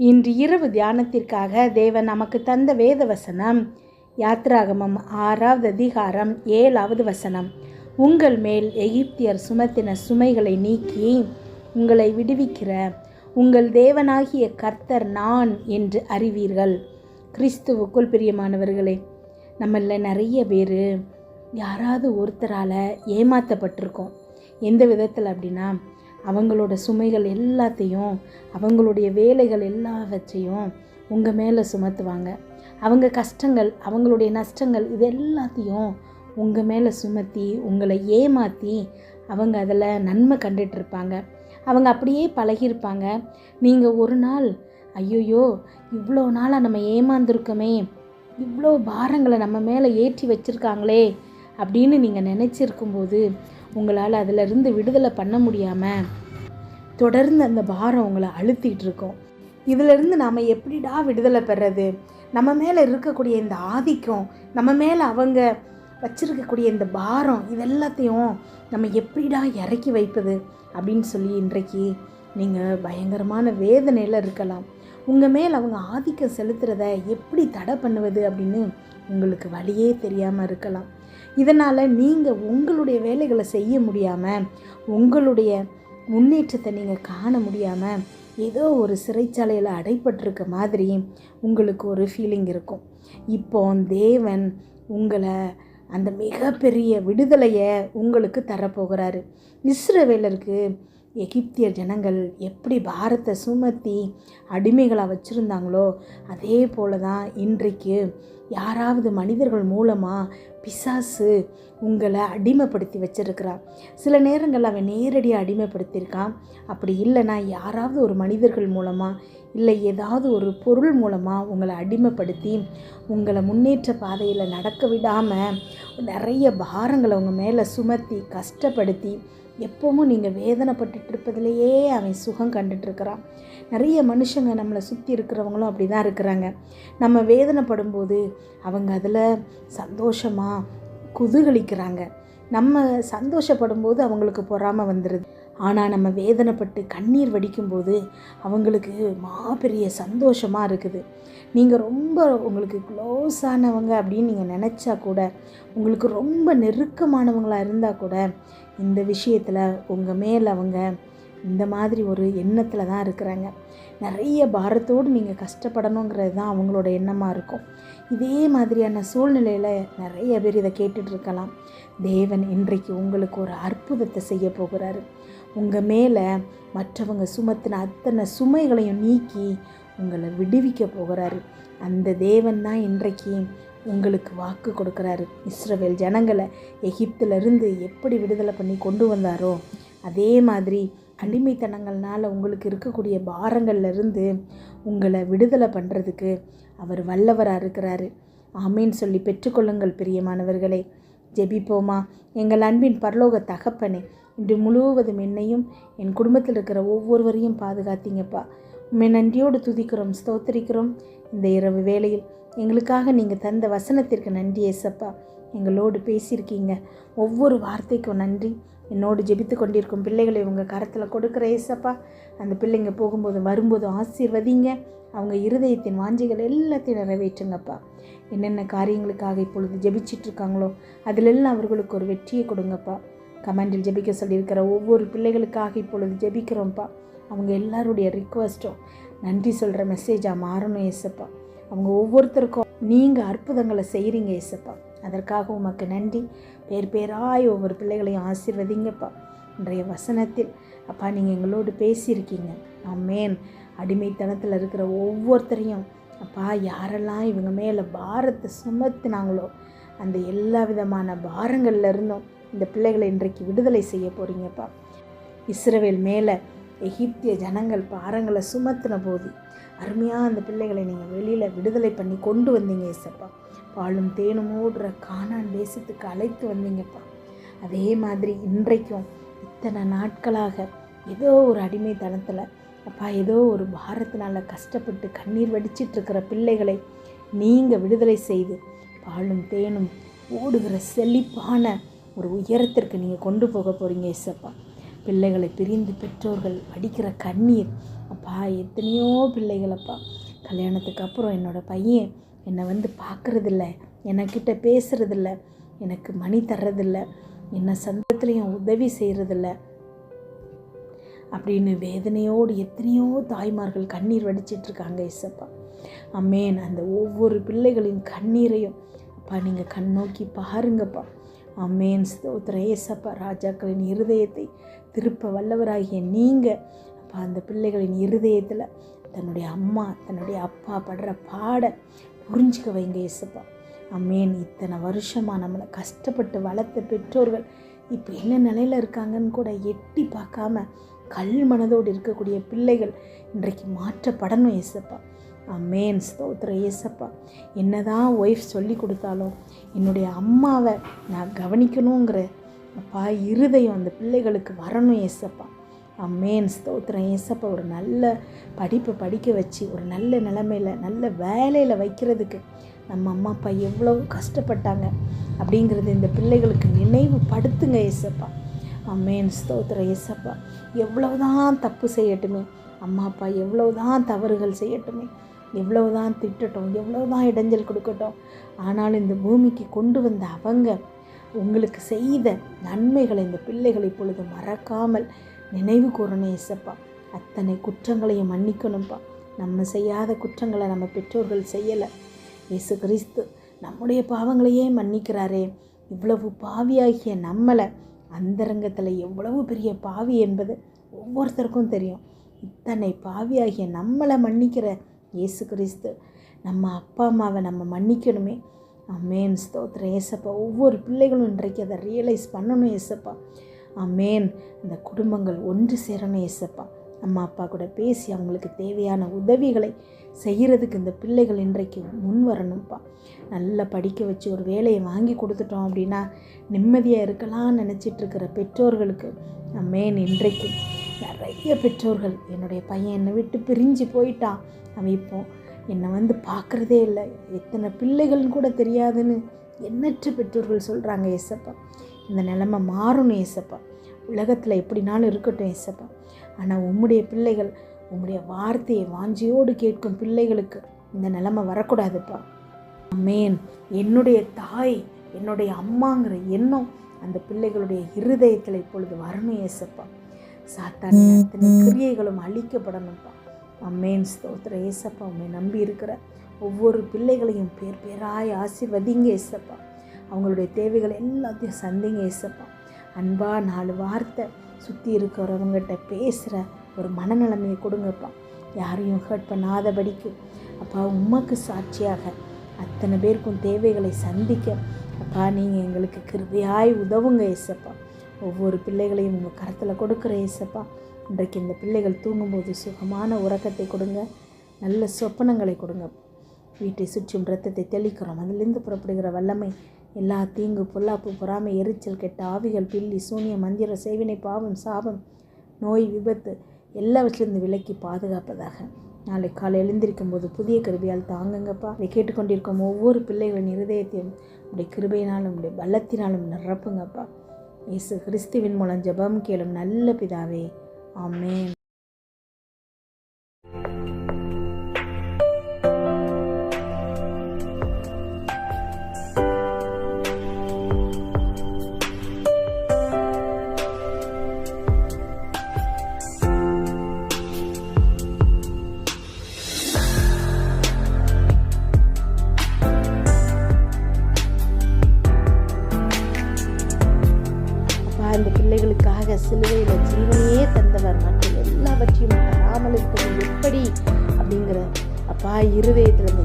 இன்று இரவு தியானத்திற்காக தேவன் நமக்கு தந்த வேத வசனம் யாத்ராகமம் ஆறாவது அதிகாரம் ஏழாவது வசனம். உங்கள் மேல் எகிப்தியர் சுமத்தின சுமைகளை நீக்கி உங்களை விடுவிக்கிற உங்கள் தேவனாகிய கர்த்தர் நான் என்று அறிவீர்கள். கிறிஸ்துவுக்குள் பிரியமானவர்களே நம்மள நிறைய பேர் யாராவது ஒருத்தரால் ஏமாற்றப்பட்டிருக்கோம் எந்த விதத்தில் அப்படின்னா அவங்களோட சுமைகள் எல்லாத்தையும் அவங்களுடைய வேலைகள் எல்லாவற்றையும் உங்கள் மேலே சுமத்துவாங்க. அவங்க கஷ்டங்கள் அவங்களுடைய நஷ்டங்கள் இது எல்லாத்தையும் உங்கள் மேலே சுமத்தி உங்களை ஏமாற்றி அவங்க அதில் நன்மை கண்டுட்ருப்பாங்க அவங்க அப்படியே பழகியிருப்பாங்க. நீங்கள் ஒரு நாள் ஐயோயோ இவ்வளோ நாளாக நம்ம ஏமாந்துருக்கோமே இவ்வளோ பாரங்களை நம்ம மேலே ஏற்றி வச்சுருக்காங்களே அப்படின்னு நீங்கள் நினச்சிருக்கும்போது உங்களால் அதிலிருந்து விடுதலை பண்ண முடியாமல் தொடர்ந்து அந்த பாரம் உங்களை அழுத்திட்டு இருக்கோம். இதிலிருந்து நாம் எப்படிடா விடுதலை பெறது? நம்ம மேலே இருக்கக்கூடிய இந்த ஆதிக்கம் நம்ம மேலே அவங்க வச்சிருக்கக்கூடிய இந்த பாரம் இது எல்லாத்தையும் நம்ம எப்படிடா இறக்கி வைப்பது? அப்படின்னு சொல்லி இன்றைக்கு நீங்கள் பயங்கரமான வேதனையில் இருக்கலாம். உங்கள் மேல் அவங்க ஆதிக்கம் செலுத்துகிறத எப்படி தடை பண்ணுவது அப்படின்னு உங்களுக்கு வழியே தெரியாமல் இருக்கலாம். இதனால் நீங்கள் உங்களுடைய வேலைகளை செய்ய முடியாமல் உங்களுடைய முன்னேற்றத்தை நீங்கள் காண முடியாமல் ஏதோ ஒரு சிறைச்சாலையில் அடைப்பட்டிருக்க மாதிரி உங்களுக்கு ஒரு ஃபீலிங் இருக்கும். இப்போ தேவன் உங்களை அந்த மிகப்பெரிய விடுதலையை உங்களுக்கு தரப்போகிறாரு. இஸ்ரவேலருக்கு எகிப்திய ஜனங்கள் எப்படி பாரத்தை சுமத்தி அடிமைகளாக வச்சுருந்தாங்களோ அதே போல தான் இன்றைக்கு யாராவது மனிதர்கள் மூலமாக பிசாசு உங்களை அடிமைப்படுத்தி வச்சிருக்கிறான் சில நேரங்கள் அவன் நேரடியாக அடிமைப்படுத்தியிருக்கான் அப்படி இல்லைன்னா யாராவது ஒரு மனிதர்கள் மூலமாக இல்லை ஏதாவது ஒரு பொருள் மூலமாக உங்களை அடிமைப்படுத்தி உங்களை முன்னேற்ற பாதையில் நடக்க விடாமல் நிறைய பாரங்களை உங்கள் மேலே சுமத்தி கஷ்டப்படுத்தி எப்பவும் நீங்கள் வேதனைப்பட்டுட்டு இருப்பதிலேயே அவன் சுகம் கண்டுட்ருக்கிறான் நிறைய மனுஷங்க நம்மளை சுற்றி இருக்கிறவங்களும் அப்படி தான் இருக்கிறாங்க. நம்ம வேதனைப்படும் போது அவங்க அதில் சந்தோஷமாக குதூகலிக்கிறாங்க. நம்ம சந்தோஷப்படும் போது அவங்களுக்கு பொறாமல் வந்துடுது ஆனால் நம்ம வேதனைப்பட்டு கண்ணீர் வடிக்கும்போது அவங்களுக்கு மாபெரிய சந்தோஷமாக இருக்குது. நீங்கள் ரொம்ப உங்களுக்கு க்ளோஸானவங்க அப்படின்னு நீங்கள் நினச்சா கூட உங்களுக்கு ரொம்ப நெருக்கமானவங்களாக இருந்தால் கூட இந்த விஷயத்தில் உங்கள் மேல் அவங்க இந்த மாதிரி ஒரு எண்ணத்தில் தான் இருக்கிறாங்க. நிறைய பாரத்தோடு நீங்கள் கஷ்டப்படணுங்கிறது தான் அவங்களோட எண்ணமாக இருக்கும். இதே மாதிரியான சூழ்நிலையில் நிறைய பேர் இதை கேட்டுட்ருக்கலாம் தேவன் இன்றைக்கு உங்களுக்கு ஒரு அற்புதத்தை செய்ய போகிறாரு. உங்கள் மேலே மற்றவங்க சுமத்தின அத்தனை சுமைகளையும் நீக்கி உங்களை விடுவிக்க போகிறாரு. அந்த தேவன் தான் இன்றைக்கு உங்களுக்கு வாக்கு கொடுக்குறாரு. இஸ்ரவேல் ஜனங்களை எகிப்திலிருந்து எப்படி விடுதலை பண்ணி கொண்டு வந்தாரோ அதே மாதிரி அடிமைத்தனங்கள்னால் உங்களுக்கு இருக்கக்கூடிய பாரங்கள்லேருந்து உங்களை விடுதலை பண்ணுறதுக்கு அவர் வல்லவராக இருக்கிறாரு. ஆமீன் சொல்லி பெற்றுக்கொள்ளுங்கள் பிரியமானவர்களே. ஜெபிப்போமா? எங்கள் அன்பின் பரலோக தகப்பனே இன்று முழுவதும் என்னையும் என் குடும்பத்தில் இருக்கிற ஒவ்வொருவரையும் பாதுகாத்தீங்கப்பா. உண்மை நன்றியோடு துதிக்கிறோம் ஸ்தோத்திரிக்கிறோம். இந்த இரவு வேளையில் எங்களுக்காக நீங்கள் தந்த வசனத்திற்கு நன்றி ஏசப்பா. எங்களோடு பேசியிருக்கீங்க. ஒவ்வொரு வார்த்தைக்கும் நன்றி. என்னோடு ஜெபித்து கொண்டிருக்கும் பிள்ளைகளை உங்கள் கரத்தில் கொடுக்குற ஏசப்பா. அந்த பிள்ளைங்க போகும்போது வரும்போது ஆசீர்வதிங்க. அவங்க இருதயத்தின் வாஞ்சிகள் எல்லாத்தையும் நிறைவேற்றுங்கப்பா. என்னென்ன காரியங்களுக்காக இப்பொழுது ஜெபிச்சிட்ருக்காங்களோ அதிலெல்லாம் அவர்களுக்கு ஒரு வெற்றியை கொடுங்கப்பா. கமாண்டில் ஜெபிக்க சொல்லியிருக்கிற ஒவ்வொரு பிள்ளைகளுக்காக இப்பொழுது ஜெபிக்கிறோம்ப்பா. அவங்க எல்லாருடைய ரிக்வஸ்ட்டும் நன்றி சொல்கிற மெசேஜாக மாறணும் ஏசப்பா. அவங்க ஒவ்வொருத்தருக்கும் நீங்கள் அற்புதங்களை செய்கிறீங்க ஏசப்பா. அதற்காக உமக்கு நன்றி. பேர் பேராய் ஒவ்வொரு பிள்ளைகளையும் ஆசிர்வதிங்கப்பா. இன்றைய வசனத்தில் அப்பா நீங்கள் எங்களோடு பேசியிருக்கீங்க. ஆமேன். அடிமைத்தனத்தில் இருக்கிற ஒவ்வொருத்தரையும் அப்பா யாரெல்லாம் இவங்க மேலே பாரத்தை சுமத்துனாங்களோ அந்த எல்லா விதமான பாரங்களில் இருந்தும் இந்த பிள்ளைகளை இன்றைக்கு விடுதலை செய்ய போகிறீங்கப்பா இஸ்ரவேல் மேலே எகிப்திய ஜனங்கள் பாரங்களை சுமத்தின போது அருமையாக அந்த பிள்ளைகளை நீங்கள் வெளியில் விடுதலை பண்ணி கொண்டு வந்தீங்க ஏசப்பா. பாலும் தேனும் ஓடுற காணான் தேசத்துக்கு அழைத்து வந்தீங்கப்பா. அதே மாதிரி இன்றைக்கும் இத்தனை நாட்களாக ஏதோ ஒரு அடிமைத்தனத்தில் அப்பா ஏதோ ஒரு பாரத்தினால் கஷ்டப்பட்டு கண்ணீர் வடிச்சிட்ருக்கிற பிள்ளைகளை நீங்கள் விடுதலை செய்து பாலும் தேனும் ஓடுகிற செழிப்பான ஒரு உயரத்திற்கு நீங்கள் கொண்டு போக போகிறீங்க ஏசப்பா. பிள்ளைகளை பிரிந்து பெற்றோர்கள் வடிக்கிற கண்ணீர் அப்பா எத்தனையோ பிள்ளைகளப்பா. கல்யாணத்துக்கு அப்புறம் என்னோடய பையன் என்னை வந்து பார்க்குறதில்ல என்கிட்ட பேசுகிறதில்ல எனக்கு மணி தர்றதில்ல என்ன சந்தத்துலேயும் உதவி செய்கிறதில்ல அப்படின்னு வேதனையோடு எத்தனையோ தாய்மார்கள் கண்ணீர் வடிச்சிட்ருக்காங்க இசப்பா. அம்மேன் அந்த ஒவ்வொரு பிள்ளைகளின் கண்ணீரையும் அப்பா நீங்கள் கண் நோக்கி பாருங்கப்பா. அம்மேன் ஸ்தோத்திர ஏசப்பா ராஜாக்களின் இருதயத்தை திருப்ப வல்லவராகிய நீங்கள் அப்பா அந்த பிள்ளைகளின் இருதயத்தில் தன்னுடைய அம்மா தன்னுடைய அப்பா படுற பாட புரிஞ்சுக்க வைங்க இயேசுப்பா. அம்மேன் இத்தனை வருஷமாக நம்மளை கஷ்டப்பட்டு வளர்த்த பெற்றோர்கள் இப்போ என்ன நிலையில் இருக்காங்கன்னு கூட எட்டி பார்க்காம கல் மனதோடு இருக்கக்கூடிய பிள்ளைகள் இன்றைக்கு மாற்றப்படணும் இயேசப்பா. அம்மேன் ஸ்தோத்திர ஏசப்பா என்னதான் ஒய்ஃப் சொல்லி கொடுத்தாலும் என்னுடைய அம்மாவை நான் கவனிக்கணுங்கிற அப்பா இருதயம் அந்த பிள்ளைகளுக்கு வரணும் ஏசப்பா அம்மேன் ஸ்தோத்திரம். ஏசப்பா ஒரு நல்ல படிப்பை படிக்க வச்சு ஒரு நல்ல நிலமையில் நல்ல வேலையில் வைக்கிறதுக்கு நம்ம அம்மா அப்பா எவ்வளோ கஷ்டப்பட்டாங்க அப்படிங்கிறது இந்த பிள்ளைகளுக்கு நினைவு படுத்துங்க ஏசப்பா. அம்மேன் ஸ்தோத்திரம் ஏசப்பா. எவ்வளவுதான் தப்பு செய்யட்டுமே அம்மா அப்பா எவ்வளவுதான் தவறுகள் செய்யட்டுமே எவ்வளவுதான் திட்டட்டும் எவ்வளவுதான் இடைஞ்சல் கொடுக்கட்டும் ஆனாலும் இந்த பூமிக்கு கொண்டு வந்த அவங்க உங்களுக்கு செய்த நன்மைகளை இந்த பிள்ளைகள் இப்பொழுது மறக்காமல் நினைவு கூறணும் ஏசப்பா அத்தனை குற்றங்களையும் மன்னிக்கணும்ப்பா நம்ம செய்யாத குற்றங்களை நம்ம பெற்றோர்கள் செய்யலை. இயேசு கிறிஸ்து நம்முடைய பாவங்களையே மன்னிக்கிறாரே. இவ்வளவு பாவியாகிய நம்மளை அந்தரங்கத்தில் எவ்வளவு பெரிய பாவி என்பது ஒவ்வொருத்தருக்கும் தெரியும். இத்தனை பாவியாகிய நம்மளை மன்னிக்கிற இயேசு கிறிஸ்து நம்ம அப்பா அம்மாவை நம்ம மன்னிக்கணுமே. அம்மேன் ஸ்தோத்திரம் ஏசப்பா ஒவ்வொரு பிள்ளைகளும் இன்றைக்கு அதை ரியலைஸ் பண்ணணும் ஏசப்பா அமேன் இந்த குடும்பங்கள் ஒன்று சேரணும் ஏசப்பா. அம்மா அப்பா கூட பேசி அவங்களுக்கு தேவையான உதவிகளை செய்கிறதுக்கு இந்த பிள்ளைகள் இன்றைக்கு முன் வரணும்ப்பா. நல்லா படிக்க வச்சு ஒரு வேலையை வாங்கி கொடுத்துட்டோம் அப்படின்னா நிம்மதியாக இருக்கலாம்னு நினச்சிட்டு இருக்கிற பெற்றோர்களுக்கு அம்மேன் இன்றைக்கு நிறைய பெற்றோர்கள் என்னுடைய பையன் என்னை விட்டு பிரிஞ்சு போயிட்டான் அவன் இப்போ என்னை வந்து பார்க்குறதே இல்லை. எத்தனை பிள்ளைகள்னு கூட தெரியாதுன்னு எண்ணற்ற பெற்றோர்கள் சொல்கிறாங்க ஏசப்பா. இந்த நிலமை மாறணும் ஏசப்பா. உலகத்தில் எப்படினாலும் இருக்கட்டும் ஏசப்பா. ஆனால் உம்முடைய பிள்ளைகள் உம்முடைய வார்த்தையை வாஞ்சியோடு கேட்கும் பிள்ளைகளுக்கு இந்த நிலமை வரக்கூடாதுப்பா. அம்மேன் என்னுடைய தாய் என்னுடைய அம்மாங்கிற எண்ணம் அந்த பிள்ளைகளுடைய இருதயத்தில் இப்பொழுது வரணும் ஏசப்பா. சாத்தான் அத்தனை கிரியைகளும் அழிக்கப்படணும்ப்பா. அம்மேன் ஸ்தோத்திர ஏசப்பா உண்மை நம்பி இருக்கிற ஒவ்வொரு பிள்ளைகளையும் பேர் பேராய் ஆசிர்வதிங்க ஏசப்பா. அவங்களுடைய தேவைகள் எல்லாத்தையும் சந்திங்க ஏசப்பா அன்பாக நாலு வார்த்தை சுற்றி இருக்கிறவங்ககிட்ட பேசுகிற ஒரு மனநிலைமையை கொடுங்கப்பா. யாரையும் ஹர்ட் பண்ணாதபடிக்கு. அப்பா உமக்கு சாட்சியாக அத்தனை பேருக்கும் தேவைகளை சந்திக்க. அப்பா நீங்கள் எங்களுக்கு கிருபையாய் உதவுங்க ஏசப்பா ஒவ்வொரு பிள்ளைகளையும் உங்கள் கரத்தில் கொடுக்குற ஏசப்பா இன்றைக்கு இந்த பிள்ளைகள் தூங்கும்போது சுகமான உறக்கத்தை கொடுங்க. நல்ல சொப்பனங்களை கொடுங்க. வீட்டை சுற்றும் ரத்தத்தை தெளிக்கிறோம். அதிலிருந்து புறப்படுகிற வல்லமை எல்லா தீங்கு பொல்லாப்பு பொறாமை எரிச்சல் கெட்ட ஆவிகள் பில்லி சூனிய மந்திர சேவினை பாவம் சாபம் நோய் விபத்து எல்லாவற்றிலிருந்து விலக்கி பாதுகாப்பதாக. நாளை காலை எழுந்திருக்கும் போது புதிய கிருபையால் தாங்குங்கப்பா. இதை கேட்டுக்கொண்டிருக்கும் ஒவ்வொரு பிள்ளைகளின் இருதயத்தையும் உடைய கிருபையினாலும் உடைய பலத்தினாலும் நிரப்புங்கப்பா. இயேசு கிறிஸ்துவின் மூலம் ஜெபம் கேளும் நல்ல பிதாவே. ஆமேன். சிலுவையில் ஜீவனையே தந்தவர் மற்ற எல்லாவற்றையும் தராமல் இருப்பது எப்படி அப்படிங்கிற அப்பா இருதயத்தில் இந்த